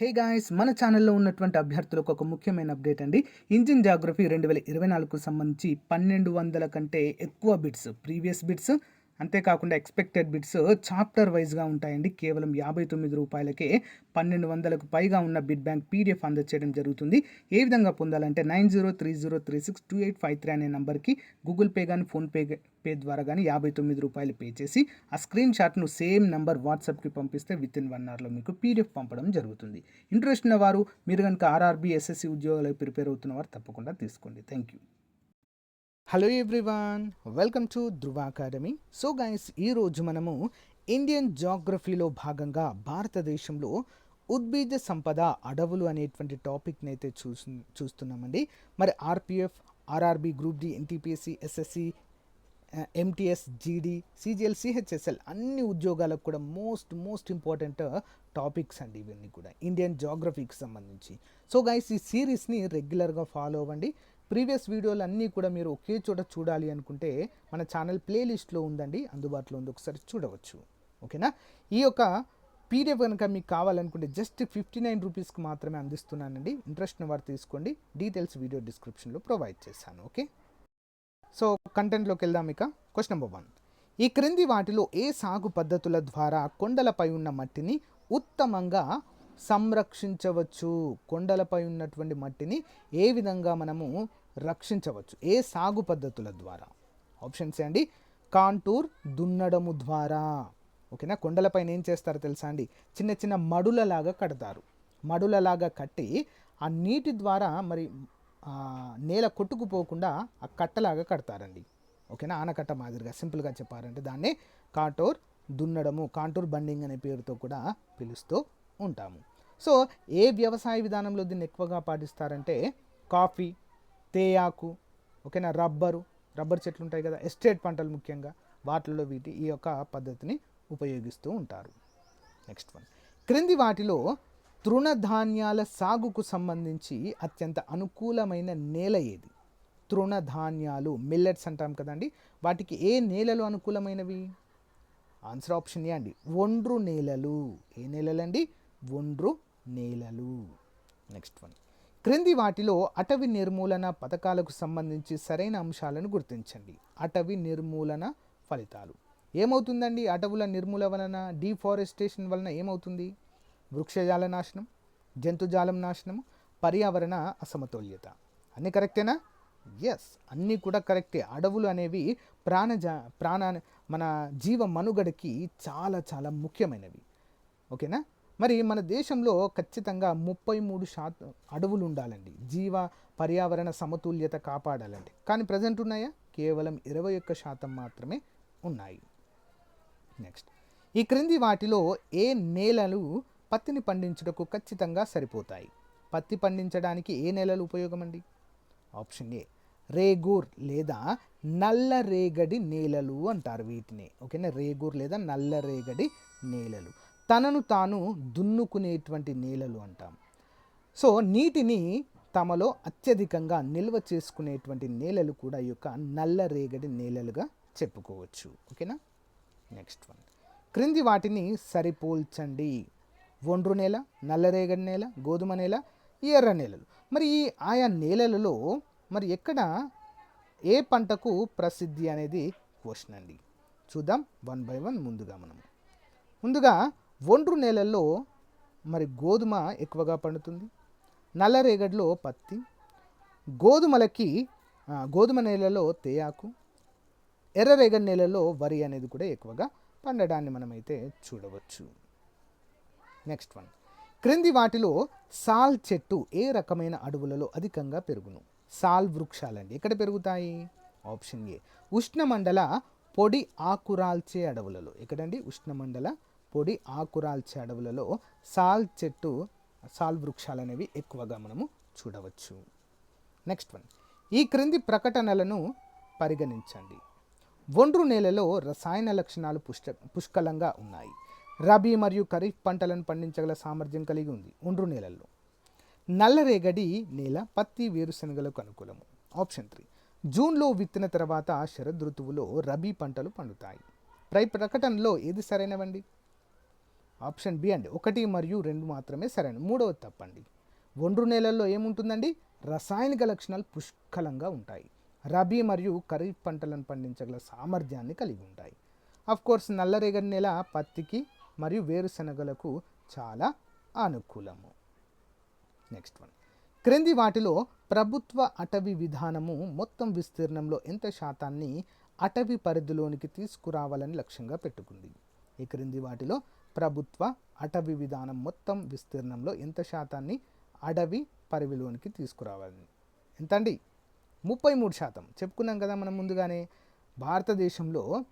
Hey guys మన ఛానల్లో ఉన్నటువంటి అభ్యర్థులకు ఒక ముఖ్యమైన అప్డేట్ అండి. ఇంజిన్ జాగ్రఫీ రెండు వేల ఇరవై నాలుగుకు సంబంధించి పన్నెండు వందల కంటే ఎక్కువ బిట్స్ ప్రీవియస్ బిట్స్ అంతేకాకుండా ఎక్స్పెక్టెడ్ బిట్స్ చాప్టర్ వైజ్గా ఉంటాయండి. కేవలం యాభై తొమ్మిది రూపాయలకే పన్నెండు వందలకు పైగా ఉన్న బిడ్ బ్యాంక్ పీడిఎఫ్ అందచేయడం జరుగుతుంది. ఏ విధంగా పొందాలంటే nine zero three zero three six two eight five three అనే నెంబర్కి గూగుల్ పే కానీ ఫోన్పే పే ద్వారా కానీ యాభై తొమ్మిది రూపాయలు పే చేసి ఆ స్క్రీన్ షాట్ను సేమ్ నెంబర్ వాట్సాప్కి పంపిస్తే విత్ ఇన్ వన్ అవర్లో మీకు పీడిఎఫ్ పంపడం జరుగుతుంది. ఇంట్రెస్ట్ ఉన్న వారు మీరు కనుక ఆర్ఆర్బీ ఎస్ఎస్సి ఉద్యోగాలకు ప్రిపేర్ అవుతున్న వారు తప్పకుండా తీసుకోండి. Thank you hello everyone welcome to Dhruva academy so guys ఈరోజు మనము ఇండియన్ జాగ్రఫీలో భాగంగా భారతదేశంలో ఉద్భిద సంపద అడవులు అనేటువంటి టాపిక్ని అయితే చూసు చూస్తున్నామండి. మరి RPF RRB group D NTPC SSC MTS GD CGL CHSL అన్ని ఉద్యోగాలకు కూడా మోస్ట్ మోస్ట్ ఇంపార్టెంట్ టాపిక్స్ అండి ఇవన్నీ కూడా ఇండియన్ జాగ్రఫీకి సంబంధించి. సో గైస్ ఈ సిరీస్ని రెగ్యులర్గా ఫాలో అవ్వండి. ప్రీవియస్ వీడియోలు అన్నీ కూడా మీరు ఒకే చోట చూడాలి అనుకుంటే మన ఛానల్ ప్లేలిస్ట్లో ఉందండి అందుబాటులో ఉంది. ఒకసారి చూడవచ్చు. ఓకేనా? ఈ యొక్క పీడిఎఫ్ కనుక మీకు కావాలనుకుంటే జస్ట్ ఫిఫ్టీ నైన్ రూపీస్కి మాత్రమే అందిస్తున్నానండి. ఇంట్రెస్ట్ వారు తీసుకోండి. డీటెయిల్స్ వీడియో డిస్క్రిప్షన్లో ప్రొవైడ్ చేశాను. ఓకే? సో కంటెంట్లోకి వెళ్దాం ఇక. Question number one. ఈ క్రింది వాటిలో ఏ సాగు పద్ధతుల ద్వారా కొండలపై ఉన్న మట్టిని ఉత్తమంగా సంరక్షించవచ్చు? కొండలపై ఉన్నటువంటి మట్టిని ఏ విధంగా మనము రక్షించవచ్చు. ఏ సాగు పద్ధతుల ద్వారా? ఆప్షన్స్ అండి కాంటూర్ దున్నడము ద్వారా. ఓకేనా? కొండలపైన ఏం చేస్తారో తెలుసా అండి? చిన్న చిన్న మడులలాగా కడతారు. మడులలాగా కట్టి ఆ నీటి ద్వారా మరి నేల కొట్టుకుపోకుండా ఆ కట్టలాగా కడతారండి. ఓకేనా? ఆనకట్ట మాదిరిగా సింపుల్గా చెప్పారంటే దాన్నే కాంటూర్ దున్నడము కాంటూర్ బండింగ్ అనే పేరుతో కూడా పిలుస్తూ ఉంటాము. సో ఏ వ్యవసాయ విధానంలో దీన్ని ఎక్కువగా పాటిస్తారంటే కాఫీ తేయాకు ఓకేనా రబ్బరు రబ్బర్ చెట్లు ఉంటాయి కదా ఎస్టేట్ పంటలు ముఖ్యంగా వాటిల్లో వీటి ఈ యొక్క పద్ధతిని ఉపయోగిస్తూ ఉంటారు. నెక్స్ట్ వన్ క్రింది వాటిలో తృణధాన్యాల సాగుకు సంబంధించి అత్యంత అనుకూలమైన నేల ఏది? తృణధాన్యాలు మిల్లెట్స్ అంటాం కదండి వాటికి ఏ నేలలు అనుకూలమైనవి? ఆన్సర్ ఆప్షన్ ఏ అండి. ఒండ్రు నేలలు. ఏ నేలలండి? ఒండ్రు నేలలు. నెక్స్ట్ వన్ క్రింది వాటిలో అటవీ నిర్మూలన పథకాలకు సంబంధించి సరైన అంశాలను గుర్తించండి. అటవీ నిర్మూలన ఫలితాలు. ఏమవుతుందండి? అటవుల నిర్మూలన వలన డీఫారెస్టేషన్ వలన ఏమవుతుంది? వృక్షజాల నాశనం జంతుజాలం నాశనం పర్యావరణ అసమతుల్యత. అన్నీ కరెక్టేనా? ఎస్ అన్నీ కూడా కరెక్టే. అడవులు అనేవి ప్రాణజా ప్రాణ మన జీవ మనుగడకి చాలా చాలా ముఖ్యమైనవి. ఓకేనా? మరి మన దేశంలో ఖచ్చితంగా ముప్పై మూడు శాతం అడవులు ఉండాలండి జీవ పర్యావరణ సమతుల్యత కాపాడాలండి. కానీ ప్రజెంట్ ఉన్నాయా? కేవలం ఇరవై ఒక్క శాతం మాత్రమే ఉన్నాయి. నెక్స్ట్ ఈ క్రింది వాటిలో ఏ నేలలు పత్తిని పండించుటకు ఖచ్చితంగా సరిపోతాయి? పత్తి పండించడానికి ఏ నేలలు ఉపయోగమండి? ఆప్షన్ ఏ రేగూర్ లేదా నల్ల రేగడి నేలలు అంటారు వీటిని. ఓకేనా? రేగూర్ లేదా నల్ల రేగడి నేలలు. తనను తాను దున్నుకునేటువంటి నేలలు అంటాం. సో నీటిని తమలో అత్యధికంగా నిల్వ చేసుకునేటువంటి నేలలు కూడా ఈ యొక్క నల్ల రేగడి నేలలుగా చెప్పుకోవచ్చు. ఓకేనా? Next one. క్రింది వాటిని సరిపోల్చండి. ఒండ్రు నేల నల్లరేగడి నేల గోధుమ నేల ఈ ఎర్ర నేలలు. మరి ఈ ఆయా నేలలలో మరి ఎక్కడ ఏ పంటకు ప్రసిద్ధి అనేది క్వశ్చన్ అండి. చూద్దాం. వన్ బై వన్ ముందుగా మనం. ముందుగా ఒండ్రు నేలల్లో మరి గోధుమ ఎక్కువగా పండుతుంది. నల్లరేగడిలో పత్తి గోధుమలకి గోధుమ నేలలో తేయాకు ఎర్రరేగడి నేలలో వరి అనేది కూడా ఎక్కువగా పండడాన్ని మనమైతే చూడవచ్చు. Next one. క్రింది వాటిలో సాల్ చెట్టు ఏ రకమైన అడవులలో అధికంగా పెరుగును? సాల్ వృక్షాలండి. ఎక్కడ పెరుగుతాయి? Option A. ఉష్ణమండల పొడి ఆకురాల్చే అడవులలో. ఎక్కడండి? ఉష్ణమండల పొడి ఆకురాల్చే అడవులలో సాల్ చెట్టు సాల్ వృక్షాలు అనేవి ఎక్కువగా మనము చూడవచ్చు. నెక్స్ట్ వన్ ఈ క్రింది ప్రకటనలను పరిగణించండి. ఒండ్రు నేలలో రసాయన లక్షణాలు పుష్ట పుష్కలంగా ఉన్నాయి. రబీ మరియు ఖరీఫ్ పంటలను పండించగల సామర్థ్యం కలిగి ఉంది ఒండ్రు నేలల్లో. నల్లరేగడి నేల పత్తి వేరుశనగలకు అనుకూలము. ఆప్షన్ త్రీ జూన్లో విత్తిన తర్వాత శరదృతువులో రబీ పంటలు పండుతాయి. ప్రై ప్రకటనలో ఏది సరైనవండి? ఆప్షన్ బి అండి. ఒకటి మరియు రెండు మాత్రమే సరైన. మూడవది తప్పండి. ఒండ్రు నేలల్లో ఏముంటుందండి? రసాయనిక లక్షణాలు పుష్కలంగా ఉంటాయి. రబీ మరియు ఖరీఫ్ పంటలను పండించగల సామర్థ్యాన్ని కలిగి ఉంటాయి. అఫ్ కోర్స్ నల్లరేగడి నేల పత్తికి మరియు వేరుశనగలకు చాలా అనుకూలము. నెక్స్ట్ వన్ క్రింది వాటిలో ప్రభుత్వ అటవీ విధానము మొత్తం విస్తీర్ణంలో ఎంత శాతాన్ని అటవీ పరిధిలోనికి తీసుకురావాలని లక్ష్యంగా పెట్టుకుంది. ఈ క్రింది వాటిలో ప్రభుత్వ అటవీ విధానం మొత్తం విస్తీర్ణంలో ఎంత శాతాన్ని అడవి పరిధిలోనికి తీసుకురావాలని ఎంత అండి ముప్పై మూడు శాతం. చెప్పుకున్నాం కదా మనం ముందుగానే. భారతదేశంలో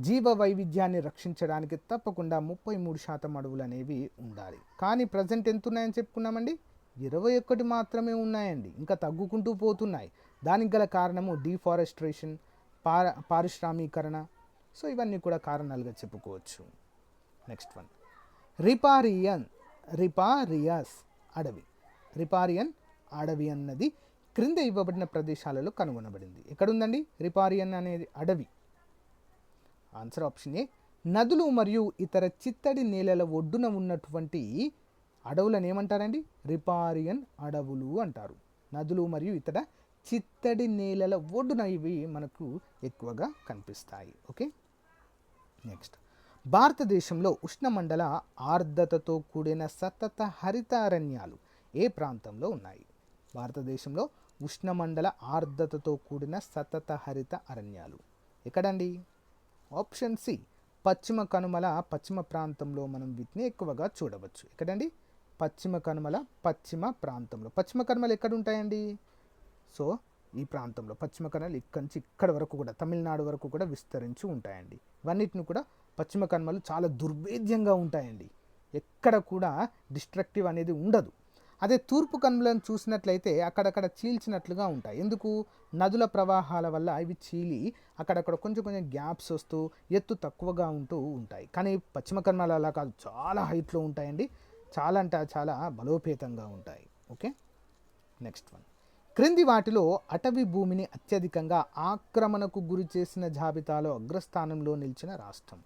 జీవ వైవిధ్యాన్ని రక్షించడానికి తప్పకుండా ముప్పై మూడు శాతం అడవులు అనేవి ఉండాలి. కానీ ప్రజెంట్ ఎంత ఉన్నాయని చెప్పుకున్నామండి? ఇరవై ఒక్కటి మాత్రమే ఉన్నాయండి. ఇంకా తగ్గుకుంటూ పోతున్నాయి. దానికి గల కారణము డీఫారెస్ట్రేషన్ పార పారిశ్రామీకరణ. సో ఇవన్నీ కూడా కారణాలుగా చెప్పుకోవచ్చు. నెక్స్ట్ వన్ రిపారియన్ రిపారియస్ అడవి రిపారియన్ అడవి అన్నది క్రింద ఇవ్వబడిన ప్రదేశాలలో కనుగొనబడింది. ఎక్కడుందండి? రిపారియన్ అనేది అడవి ఆన్సర్ ఆప్షన్ ఏ నదులు మరియు ఇతర చిత్తడి నేలల ఒడ్డున ఉన్నటువంటి అడవులను ఏమంటారండి? రిపారియన్ అడవులు అంటారు. నదులు మరియు ఇతర చిత్తడి నేలల ఒడ్డున ఇవి మనకు ఎక్కువగా కనిపిస్తాయి. ఓకే నెక్స్ట్ భారతదేశంలో ఉష్ణమండల ఆర్ద్రతతో కూడిన సతత హరిత అరణ్యాలు ఏ ప్రాంతంలో ఉన్నాయి? భారతదేశంలో ఉష్ణమండల ఆర్ద్రతతో కూడిన సతత హరిత అరణ్యాలు ఎక్కడండి? ఆప్షన్ సి పశ్చిమ కనుమల పశ్చిమ ప్రాంతంలో మనం వీటిని ఎక్కువగా చూడవచ్చు. ఎక్కడండి? పశ్చిమ కనుమల పశ్చిమ ప్రాంతంలో. పశ్చిమ కనుమలు ఎక్కడ ఉంటాయండి సో ఈ ప్రాంతంలో పశ్చిమ కనుమలు ఇక్కడి నుంచి ఇక్కడ వరకు కూడా తమిళనాడు వరకు కూడా విస్తరించి ఉంటాయండి. ఇవన్నిటిని కూడా పశ్చిమ కనుమలు చాలా దుర్భేద్యంగా ఉంటాయండి. ఎక్కడ కూడా డిస్ట్రక్టివ్ అనేది ఉండదు. అదే తూర్పు కనుమలను చూసినట్లయితే అక్కడక్కడ చీల్చినట్లుగా ఉంటాయి. ఎందుకు? నదుల ప్రవాహాల వల్ల ఇవి చీలి అక్కడక్కడ కొంచెం కొంచెం గ్యాప్స్ వస్తూ ఎత్తు తక్కువగా ఉంటూ ఉంటాయి. కానీ పశ్చిమ కనుమలు అలా కాదు. చాలా హైట్లో ఉంటాయండి. చాలా అంటే చాలా బలోపేతంగా ఉంటాయి. ఓకే? Next one. క్రింది వాటిలో అటవీ భూమిని అత్యధికంగా ఆక్రమణకు గురి చేసిన జాబితాలో అగ్రస్థానంలో నిలిచిన రాష్ట్రం.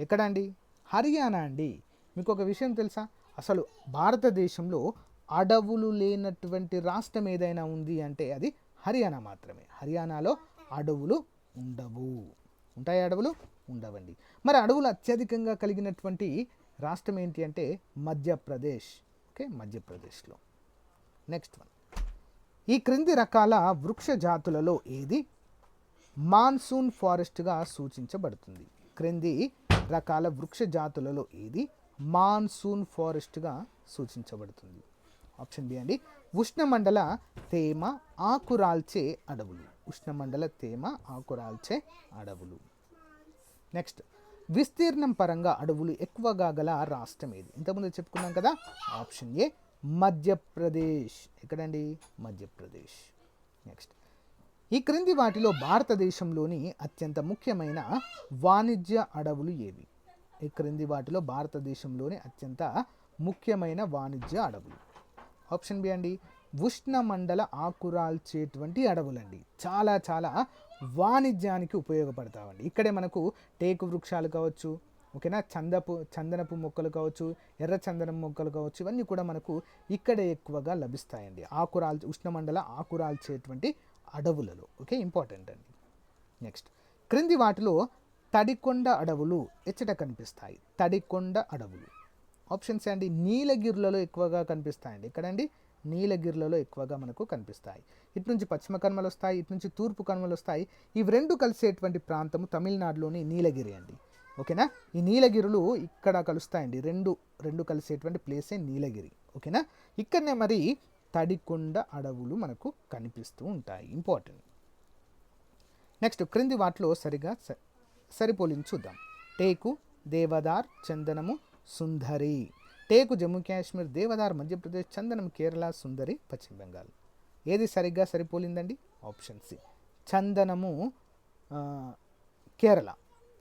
ఎక్కడండి? హర్యానా అండి. మీకు ఒక విషయం తెలుసా? అసలు భారతదేశంలో అడవులు లేనటువంటి రాష్ట్రం ఏదైనా ఉంది అంటే అది హర్యానా మాత్రమే. హర్యానాలో అడవులు ఉండవు. ఉంటాయి అడవులు? ఉండవండి. మరి అడవులు అత్యధికంగా కలిగినటువంటి రాష్ట్రం ఏంటి అంటే మధ్యప్రదేశ్. ఓకే? మధ్యప్రదేశ్లో. Next one. ఈ క్రింది రకాల వృక్ష జాతులలో ఏది? మాన్సూన్ ఫారెస్ట్గా సూచించబడుతుంది. క్రింది రకాల వృక్ష జాతులలో ఏది మాన్సూన్ ఫారెస్ట్గా సూచించబడుతుంది. ఆప్షన్ బి అండి ఉష్ణమండల తేమ ఆకురాల్చే అడవులు. ఉష్ణమండల తేమ ఆకురాల్చే అడవులు. నెక్స్ట్ విస్తీర్ణం పరంగా అడవులు ఎక్కువగా గల రాష్ట్రం ఏది? ఇంతకుముందు చెప్పుకున్నాం కదా ఆప్షన్ ఏ మధ్యప్రదేశ్. ఎక్కడండి? మధ్యప్రదేశ్. నెక్స్ట్ ఈ క్రింది వాటిలో భారతదేశంలోని అత్యంత ముఖ్యమైన వాణిజ్య అడవులు ఏవి? ఈ క్రింది వాటిలో భారతదేశంలోని అత్యంత ముఖ్యమైన వాణిజ్య అడవులు. ఆప్షన్ బి అండి ఉష్ణమండల ఆకురాల్చేటువంటి అడవులండి. చాలా చాలా వాణిజ్యానికి ఉపయోగపడతామండి ఇక్కడే మనకు టేకు వృక్షాలు కావచ్చు ఓకేనా? చందపు చందనపు మొక్కలు కావచ్చు ఎర్ర చందనం మొక్కలు కావచ్చు ఇవన్నీ కూడా మనకు ఇక్కడే ఎక్కువగా లభిస్తాయండి. ఆకురాల్ ఉష్ణమండల ఆకురాల్చేటువంటి అడవులలో. ఓకే ఇంపార్టెంట్ అండి. నెక్స్ట్ క్రింది వాటిలో తడికొండ అడవులు ఎచ్చట కనిపిస్తాయి. తడికొండ అడవులు. ఆప్షన్స్ అండి నీలగిరులలో ఎక్కువగా కనిపిస్తాయండి. ఎక్కడండి? నీలగిరులలో ఎక్కువగా మనకు కనిపిస్తాయి. ఇటు నుంచి పశ్చిమ కనుమలు వస్తాయి ఇటు నుంచి తూర్పు కనుమలు వస్తాయి. ఇవి రెండు కలిసేటువంటి ప్రాంతము తమిళనాడులోని నీలగిరి అండి. ఓకేనా? ఈ నీలగిరులు ఇక్కడ కలుస్తాయండి. రెండు రెండు కలిసేటువంటి ప్లేసే నీలగిరి. ఓకేనా? ఇక్కడనే మరి తడికొండ అడవులు మనకు కనిపిస్తూ ఉంటాయి. ఇంపార్టెంట్ నెక్స్ట్ క్రింది వాటిలో సరిగా స- చూద్దాం టేకు దేవదార్ చందనము సుందరి. టేకు జమ్మూ కాశ్మీర్ దేవదార్ మధ్యప్రదేశ్ చందనం కేరళ సుందరి పశ్చిమ బెంగాల్. ఏది సరిగ్గా సరిపోలిందండి? ఆప్షన్ సి చందనము కేరళ.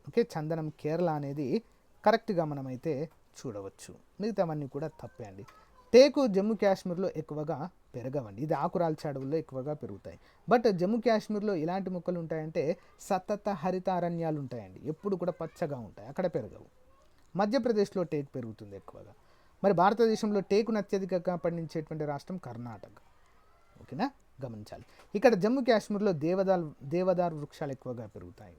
ఓకే చందనం కేరళ అనేది కరెక్ట్గా మనమైతే చూడవచ్చు. మిగతావన్నీ కూడా తప్పే అండి. టేకు జమ్మూ కాశ్మీర్లో ఎక్కువగా పెరగవండి. ఇది ఆకురాల అడవుల్లో ఎక్కువగా పెరుగుతాయి. బట్ జమ్మూ కాశ్మీర్లో ఎలాంటి మొక్కలు ఉంటాయంటే సతత హరిత అరణ్యాలు ఉంటాయండి ఎప్పుడు కూడా పచ్చగా ఉంటాయి. అక్కడ పెరగవు. మధ్యప్రదేశ్లో టేకు పెరుగుతుంది ఎక్కువగా. మరి భారతదేశంలో టేకును అత్యధికంగా పండించేటువంటి రాష్ట్రం కర్ణాటక. ఓకేనా? గమనించాలి. ఇక్కడ జమ్మూ కాశ్మీర్లో దేవదాల్ దేవదార్ వృక్షాలు ఎక్కువగా పెరుగుతాయి.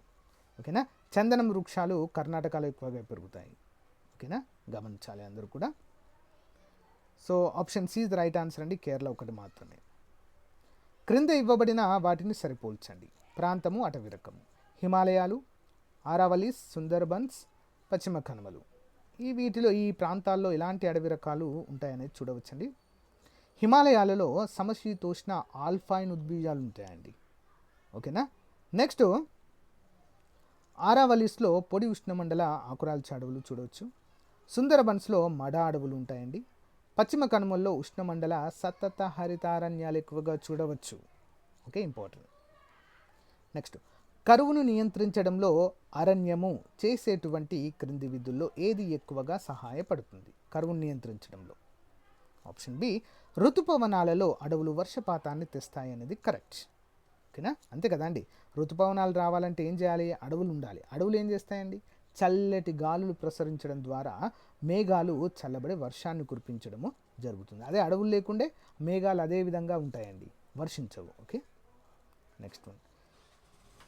ఓకేనా? చందనం వృక్షాలు కర్ణాటకలో ఎక్కువగా పెరుగుతాయి. ఓకేనా? గమనించాలి అందరూ కూడా. So option C the right answer అండి కేరళ ఒకటి మాత్రమే. క్రింద ఇవ్వబడిన వాటిని సరిపోల్చండి. ప్రాంతము అటవీ రకము హిమాలయాలు ఆరావలీస్ సుందర్బన్స్ పశ్చిమ కనుమలు. ఈ వీటిలో ఈ ప్రాంతాల్లో ఎలాంటి అడవి రకాలు ఉంటాయనేది చూడవచ్చండి. హిమాలయాలలో సమశీతోష్ణ ఆల్ఫైన్ ఉద్భీజాలు ఉంటాయండి. ఓకేనా? నెక్స్ట్ ఆరావలీస్లో పొడి ఉష్ణమండల ఆకురాల్చి అడవులు చూడవచ్చు. సుందరబన్స్లో మడ అడవులు ఉంటాయండి. పశ్చిమ కనుమల్లో ఉష్ణమండల సతత హరితారణ్యాలు ఎక్కువగా చూడవచ్చు. Okay important. నెక్స్ట్ కరువును నియంత్రించడంలో అరణ్యము చేసేటువంటి క్రింది విధుల్లో ఏది ఎక్కువగా సహాయపడుతుంది? కరువును నియంత్రించడంలో. ఆప్షన్ బి ఋతుపవనాలలో అడవులు వర్షపాతాన్ని తెస్తాయి అనేది కరెక్ట్. ఓకేనా? అంతే కదండి ఋతుపవనాలు రావాలంటే ఏం చేయాలి? అడవులు ఉండాలి. అడవులు ఏం చేస్తాయండి? చల్లటి గాలులు ప్రసరించడం ద్వారా మేఘాలు చల్లబడి వర్షాన్ని కురిపించడము జరుగుతుంది. అదే అడవులు లేకుండే మేఘాలు అదే విధంగా ఉంటాయండి. వర్షించవు. ఓకే? Next one.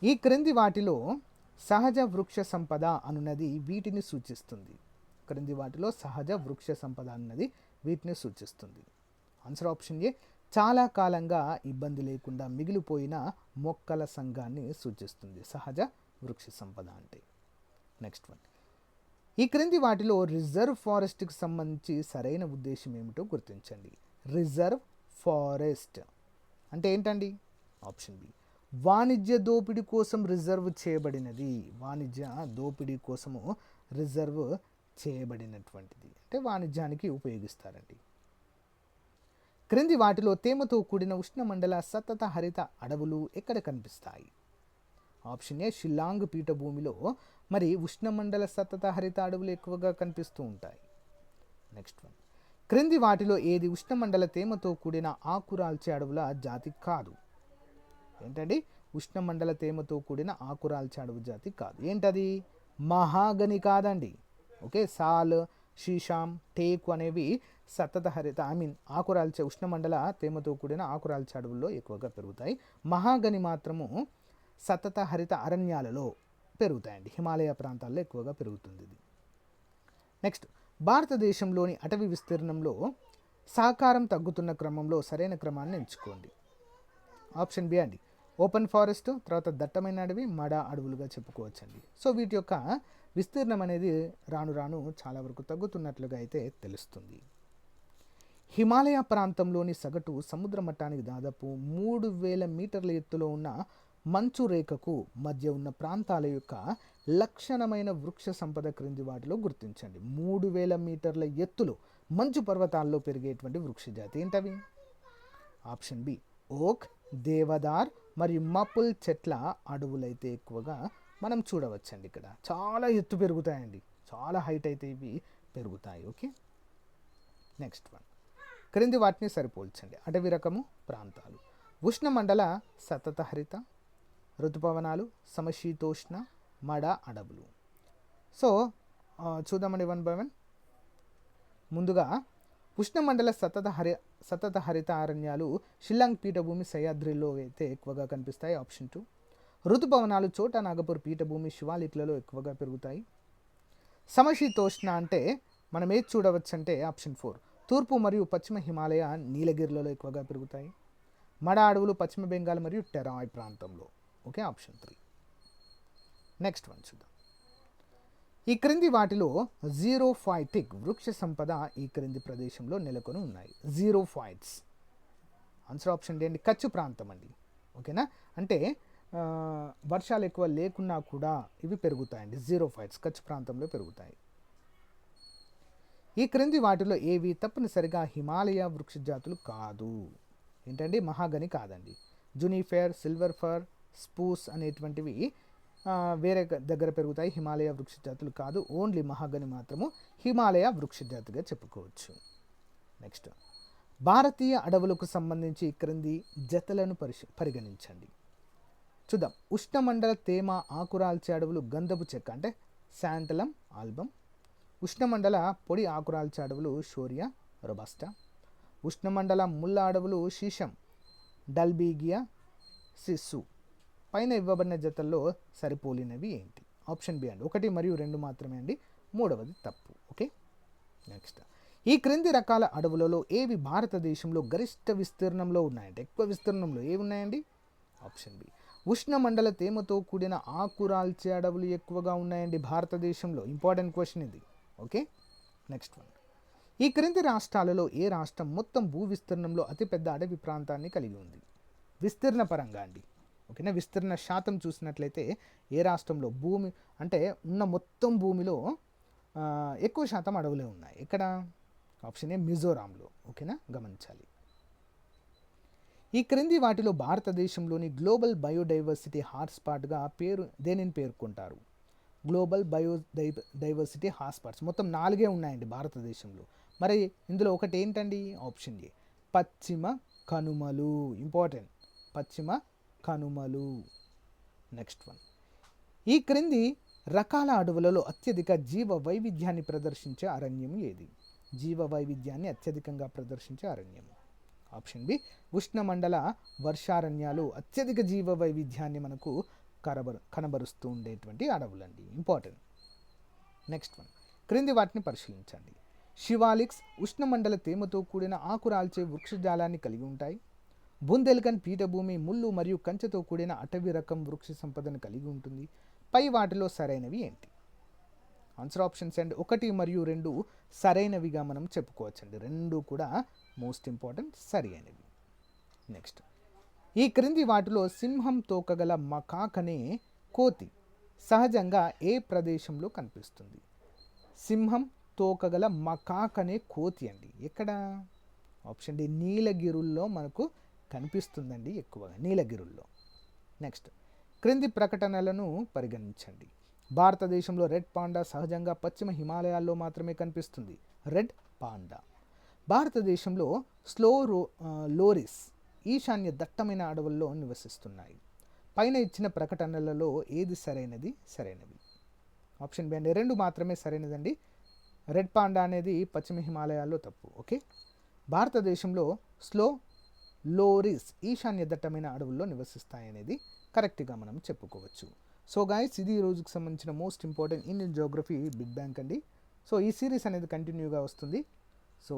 ఈ క్రింది వాటిలో సహజ వృక్ష సంపద అనున్నది వీటిని సూచిస్తుంది. క్రింది వాటిలో సహజ వృక్ష సంపద అన్నది వీటిని సూచిస్తుంది. Answer option A. చాలా కాలంగా ఇబ్బంది లేకుండా మిగిలిపోయిన మొక్కల సంఘాన్ని సూచిస్తుంది. సహజ వృక్ష సంపద అంటే. నెక్స్ట్ వన్ ఈ క్రింది వాటిలో రిజర్వ్ ఫారెస్ట్కి సంబంధించి సరైన ఉద్దేశం ఏమిటో గుర్తించండి. రిజర్వ్ ఫారెస్ట్ అంటే ఏంటండి? ఆప్షన్ బి వాణిజ్య దోపిడీ కోసం రిజర్వ్ చేయబడినది. వాణిజ్య దోపిడీ కోసము రిజర్వ్ చేయబడినటువంటిది. అంటే వాణిజ్యానికి ఉపయోగిస్తారండి. క్రింది వాటిలో తేమతో కూడిన ఉష్ణమండల సతత హరిత అడవులు ఎక్కడ కనిపిస్తాయి? ఆప్షన్ ఏ షిల్లాంగ్ పీఠభూమిలో మరి ఉష్ణమండల సతత హరిత అడవులు ఎక్కువగా కనిపిస్తూ ఉంటాయి. నెక్స్ట్ వన్ క్రింది వాటిలో ఏది ఉష్ణమండల తేమతో కూడిన ఆకురాల్చే అడవుల జాతి కాదు. ఏంటండి? ఉష్ణమండల తేమతో కూడిన ఆకురాల్చే అడవు జాతి కాదు. ఏంటది? మహాగని కాదండి. ఓకే? సాల్ షీషాం టేకు అనేవి సతత హరిత ఐ మీన్ ఆకురాల్చే ఉష్ణమండల తేమతో కూడిన ఆకురాల్చే అడవుల్లో ఎక్కువగా పెరుగుతాయి. మహాగని మాత్రము సతత హరిత అరణ్యాలలో పెరుగుతాయండి. హిమాలయ ప్రాంతాల్లో ఎక్కువగా పెరుగుతుంది ఇది. నెక్స్ట్ భారతదేశంలోని అటవీ విస్తీర్ణంలో సహకారం తగ్గుతున్న క్రమంలో సరైన క్రమాన్ని ఎంచుకోండి. ఆప్షన్ బి అండి ఓపెన్ ఫారెస్ట్ తర్వాత దట్టమైన అడవి మడ అడవులుగా చెప్పుకోవచ్చండి. సో వీటి యొక్క విస్తీర్ణం అనేది రాను రాను చాలా వరకు తగ్గుతున్నట్లుగా అయితే తెలుస్తుంది. హిమాలయ ప్రాంతంలోని సగటు సముద్ర మట్టానికి దాదాపు మూడు వేల మీటర్ల ఎత్తులో ఉన్న మంచు రేఖకు మధ్య ఉన్న ప్రాంతాల యొక్క లక్షణమైన వృక్ష సంపద క్రింది వాటిలో గుర్తించండి. మూడు వేల మీటర్ల ఎత్తులో మంచు పర్వతాల్లో పెరిగేటువంటి వృక్ష జాతి ఏంటవి? ఆప్షన్ బి ఓక్ దేవదార్ మరియు మపుల్ చెట్ల అడవులైతే ఎక్కువగా మనం చూడవచ్చండి ఇక్కడ. చాలా ఎత్తు పెరుగుతాయండి. చాలా హైట్ అయితే ఇవి పెరుగుతాయి ఓకే? Next one. క్రింది వాటిని సరిపోల్చండి. అటవీ రకము ప్రాంతాలు. ఉష్ణమండల సతత హరిత ఋతుపవనాలు సమశీతోష్ణ మడ అడవులు. సో చూద్దామండి వన్ బై వన్. ముందుగా ఉష్ణమండల సతత హరి సతత హరిత అరణ్యాలు షిల్లాంగ్ పీఠభూమి సహ్యాద్రిలో అయితే ఎక్కువగా కనిపిస్తాయి. Option two. ఋతుపవనాలు చోటా నాగపూర్ పీఠభూమి శివాలిక్లలో ఎక్కువగా పెరుగుతాయి. సమశీతోష్ణ అంటే మనం ఏది చూడవచ్చంటే ఆప్షన్ ఫోర్. తూర్పు మరియు పశ్చిమ హిమాలయ నీలగిరిలలో ఎక్కువగా పెరుగుతాయి. మడ అడవులు పశ్చిమ బెంగాల్ మరియు టెరాయ్ ప్రాంతంలో. Okay option three. Next one చూద్దాం. ఈ క్రింది వాటిలో జీరో ఫైటిక్ వృక్ష సంపద ఈ క్రింది ప్రదేశంలో నెలకొని ఉన్నాయి. Zero fights. ఆన్సర్ ఆప్షన్ ఏంటి? కచ్చు ప్రాంతం అండి. ఓకేనా? అంటే వర్షాలు ఎక్కువ లేకున్నా కూడా ఇవి పెరుగుతాయండి. జీరో ఫైట్స్ కచ్ ప్రాంతంలో పెరుగుతాయి. ఈ క్రింది వాటిలో ఏవి తప్పనిసరిగా హిమాలయ వృక్ష జాతులు కాదు. ఏంటండి? మహాగని కాదండి. జునీఫేర్ సిల్వర్ ఫర్ స్పూస్ అనేటువంటివి వేరే దగ్గర పెరుగుతాయి. హిమాలయ వృక్ష జాతులు కాదు. ఓన్లీ మహాగని మాత్రము హిమాలయ వృక్ష జాతిగా చెప్పుకోవచ్చు. నెక్స్ట్. భారతీయ అడవులకు సంబంధించి క్రింది జతలను పరిశ పరిగణించండి. చూద్దాం. ఉష్ణమండల తేమ ఆకురాల్చే అడవులు గంధపు చెక్క అంటే శాంటలం ఆల్బమ్. ఉష్ణమండల పొడి ఆకురాల్చే అడవులు షోరియా రొబస్టా. ఉష్ణమండల ముళ్ళ అడవులు శీషం డల్బీగియా సిస్సు. పైన ఇవ్వబడిన జతల్లో సరిపోలినవి ఏంటి? ఆప్షన్ బి అండి. ఒకటి మరియు రెండు మాత్రమే అండి. మూడవది తప్పు. ఓకే నెక్స్ట్ ఈ క్రింది రకాల అడవులలో ఏవి భారతదేశంలో గరిష్ట విస్తీర్ణంలో ఉన్నాయంటే ఎక్కువ విస్తీర్ణంలో ఏవి ఉన్నాయండి? ఆప్షన్ బి ఉష్ణమండల తేమతో కూడిన ఆకురాల్చే అడవులు ఎక్కువగా ఉన్నాయండి భారతదేశంలో. ఇంపార్టెంట్ క్వశ్చన్ ఇది. ఓకే నెక్స్ట్ వన్ ఈ క్రింది రాష్ట్రాలలో ఏ రాష్ట్రం మొత్తం భూ విస్తీర్ణంలో అతిపెద్ద అడవి ప్రాంతాన్ని కలిగి ఉంది? విస్తీర్ణ పరంగా అండి. ఓకేనా? విస్తీర్ణ శాతం చూసినట్లయితే ఏ రాష్ట్రంలో భూమి అంటే ఉన్న మొత్తం భూమిలో ఎక్కువ శాతం అడవులే ఉన్నాయి. ఎక్కడ? ఆప్షన్ ఏ మిజోరాంలో. ఓకేనా? గమనించాలి. ఈ క్రింది వాటిలో భారతదేశంలోని గ్లోబల్ బయోడైవర్సిటీ హాట్స్పాట్గా పేరు దేనిని పేర్కొంటారు? Global bio die diversity hotspots. మొత్తం నాలుగే ఉన్నాయండి భారతదేశంలో. మరి ఇందులో ఒకటి ఏంటండి ఆప్షన్ ఏ. పశ్చిమ కనుమలు. ఇంపార్టెంట్. పశ్చిమ కనుమలు. నెక్స్ట్ వన్ ఈ క్రింది రకాల అడవులలో అత్యధిక జీవ వైవిధ్యాన్ని ప్రదర్శించే అరణ్యం ఏది? జీవ వైవిధ్యాన్ని అత్యధికంగా ప్రదర్శించే అరణ్యం ఆప్షన్ బి ఉష్ణమండల వర్షారణ్యాలు అత్యధిక జీవ వైవిధ్యాన్ని మనకు కనబరు కనబరుస్తూ ఉండేటువంటి అడవులండి. ఇంపార్టెంట్ నెక్స్ట్ వన్ క్రింది వాటిని పరిశీలించండి. శివాలిక్స్ ఉష్ణమండల తేమతో కూడిన ఆకురాల్చే వృక్షజాలాన్ని కలిగి ఉంటాయి. బుందేల్ఖండ్ పీఠభూమి ముళ్ళు మరియు కంచెతో కూడిన అటవీ రకం వృక్ష సంపదను కలిగి ఉంటుంది. పై వాటిలో సరైనవి ఏంటి? ఆన్సర్ ఆప్షన్స్ అండ్ ఒకటి మరియు రెండు సరైనవిగా మనం చెప్పుకోవచ్చండి. రెండు కూడా మోస్ట్ ఇంపార్టెంట్ సరి అయినవి నెక్స్ట్ ఈ క్రింది వాటిలో సింహం తోకగల మకాక్ అనే కోతి సహజంగా ఏ ప్రదేశంలో కనిపిస్తుంది? సింహం తోకగల మకాక్ అనే కోతి అండి. ఎక్కడ? ఆప్షన్ డి నీలగిరుల్లో మనకు కనిపిస్తుందండి ఎక్కువగా నీలగిరుల్లో. నెక్స్ట్ క్రింది ప్రకటనలను పరిగణించండి. భారతదేశంలో రెడ్ పాండా సహజంగా పశ్చిమ హిమాలయాల్లో మాత్రమే కనిపిస్తుంది. Red panda. భారతదేశంలో స్లో రో లోరిస్ ఈశాన్య దట్టమైన అడవుల్లో నివసిస్తున్నాయి. పైన ఇచ్చిన ప్రకటనలలో ఏది సరైనది? సరైనది ఆప్షన్ బి అండి రెండు మాత్రమే సరైనదండి. రెడ్ పాండా అనేది పశ్చిమ హిమాలయాల్లో తప్పు ఓకే? భారతదేశంలో స్లో లోరిస్ ఈశాన్య దట్టమైన అడవుల్లో నివసిస్తాయనేది కరెక్ట్గా మనం చెప్పుకోవచ్చు. సో గాయస్ ఇది ఈ రోజుకి సంబంధించిన most important Indian geography big bank అండి. సో ఈ సిరీస్ అనేది కంటిన్యూగా వస్తుంది. సో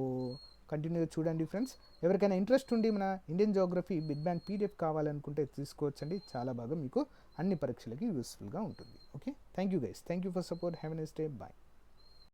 కంటిన్యూగా చూడండి ఫ్రెండ్స్ ఎవరికైనా ఇంట్రెస్ట్ ఉండి మన Indian geography big bank PDF కావాలనుకుంటే తీసుకోవచ్చండి. చాలా బాగా మీకు అన్ని పరీక్షలకి యూస్ఫుల్గా ఉంటుంది. Okay thank you guys thank you for support have yes day bye